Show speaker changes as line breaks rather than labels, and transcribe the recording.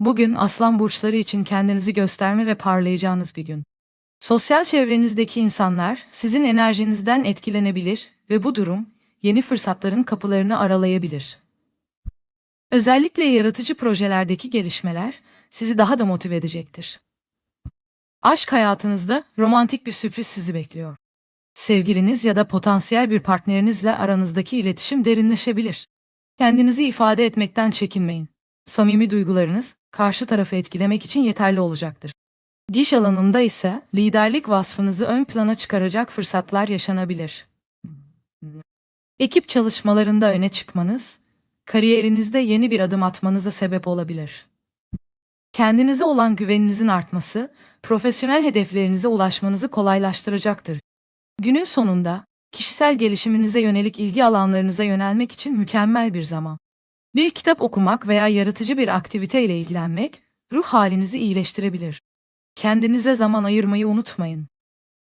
Bugün aslan burçları için kendinizi gösterme ve parlayacağınız bir gün. Sosyal çevrenizdeki insanlar sizin enerjinizden etkilenebilir ve bu durum yeni fırsatların kapılarını aralayabilir. Özellikle yaratıcı projelerdeki gelişmeler sizi daha da motive edecektir. Aşk hayatınızda romantik bir sürpriz sizi bekliyor. Sevgiliniz ya da potansiyel bir partnerinizle aranızdaki iletişim derinleşebilir. Kendinizi ifade etmekten çekinmeyin. Samimi duygularınız karşı tarafı etkilemek için yeterli olacaktır. Diş alanında ise liderlik vasfınızı ön plana çıkaracak fırsatlar yaşanabilir. Ekip çalışmalarında öne çıkmanız, kariyerinizde yeni bir adım atmanıza sebep olabilir. Kendinize olan güveninizin artması, profesyonel hedeflerinize ulaşmanızı kolaylaştıracaktır. Günün sonunda, kişisel gelişiminize yönelik ilgi alanlarınıza yönelmek için mükemmel bir zaman. Bir kitap okumak veya yaratıcı bir aktivite ile ilgilenmek, ruh halinizi iyileştirebilir. Kendinize zaman ayırmayı unutmayın.